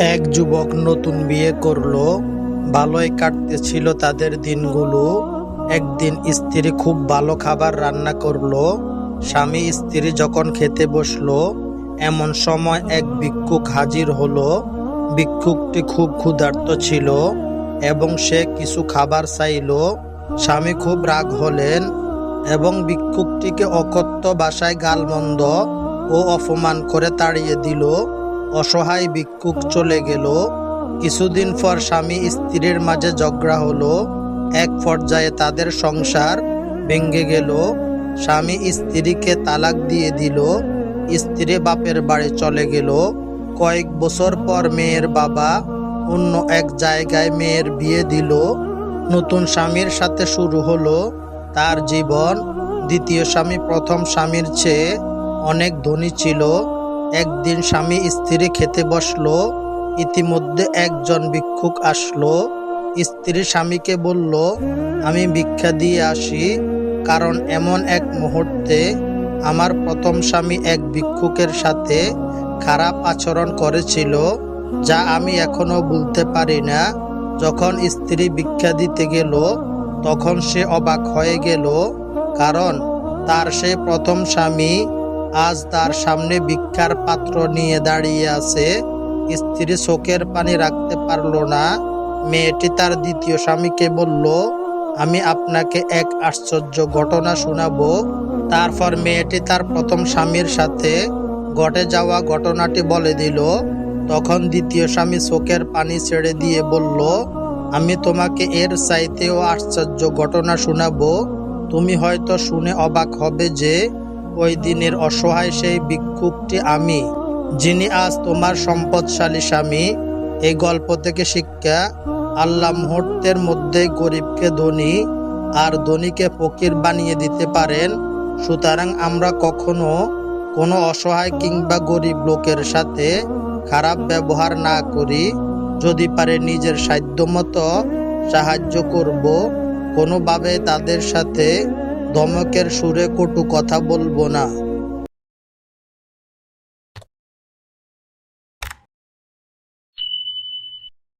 এক যুবক নতুন বিয়ে করল। ভালোই কাটতেছিল তাদের দিনগুলো। একদিন স্ত্রী খুব ভালো খাবার রান্না করল। স্বামী স্ত্রী যখন খেতে বসল, এমন সময় এক ভিক্ষুক হাজির হলো। ভিক্ষুকটি খুব ক্ষুধার্ত ছিল এবং সে কিছু খাবার চাইলো। স্বামী খুব রাগ হলেন এবং ভিক্ষুকটিকে অকথ্য ভাষায় গালমন্দ ও অপমান করে তাড়িয়ে দিল। অসহায় ভিক্ষুক চলে গেল। কিছুদিন পর স্বামী স্ত্রীর মাঝে ঝগড়া হলো। এক পর্যায়ে তাদের সংসার ভেঙে গেল। স্বামী স্ত্রীকে তালাক দিয়ে দিল। স্ত্রী বাপের বাড়ি চলে গেল। কয়েক বছর পর মেয়ের বাবা অন্য এক জায়গায় মেয়ের বিয়ে দিল। নতুন স্বামীর সাথে শুরু হলো তার জীবন। দ্বিতীয় স্বামী প্রথম স্বামীর চেয়ে অনেক ধনী ছিল। একদিন স্বামী স্ত্রী খেতে বসল, ইতিমধ্যে একজন ভিক্ষুক আসলো। স্ত্রী স্বামীকে বলল, আমি ভিক্ষা দিয়ে আসি, কারণ এমন এক মুহূর্তে আমার প্রথম স্বামী এক ভিক্ষুকের সাথে খারাপ আচরণ করেছিল, যা আমি এখনও ভুলতে পারি না। যখন স্ত্রী ভিক্ষা দিতে গেল, তখন সে অবাক হয়ে গেল, কারণ তার সে প্রথম স্বামী আজ তার সামনে ভিক্ষার পাত্র নিয়ে দাঁড়িয়ে আছে। স্ত্রী চোখের পানি রাখতে পারল না। মেয়েটি তার দ্বিতীয় স্বামীকে বলল, আমি আপনাকে এক আশ্চর্য ঘটনা শোনাবো। তারপর মেয়েটি তার প্রথম স্বামীর সাথে ঘটে যাওয়া ঘটনাটি বলে দিল। তখন দ্বিতীয় স্বামী চোখের পানি ছেড়ে দিয়ে বলল, আমি তোমাকে এর চাইতেও আশ্চর্য ঘটনা শোনাবো। তুমি হয়তো শুনে অবাক হবে যে ওই দিনের অসহায় সেই ভিক্ষুকটি আমি, যিনি আজ তোমার সম্পদশালী স্বামী, এই গল্প থেকে শিক্ষা, আল্লাহ মুহূর্তের মধ্যে গরিবকে ধনী আর ধনীকে ফকির বানিয়ে দিতে পারেন। সুতরাং আমরা কখনো কোনো অসহায় কিংবা গরিব লোকের সাথে খারাপ ব্যবহার না করি। যদি পারে নিজের সাধ্যমতো সাহায্য করব, কোনোভাবে তাদের সাথে ধমকের সুরে কটু কথা বলব না।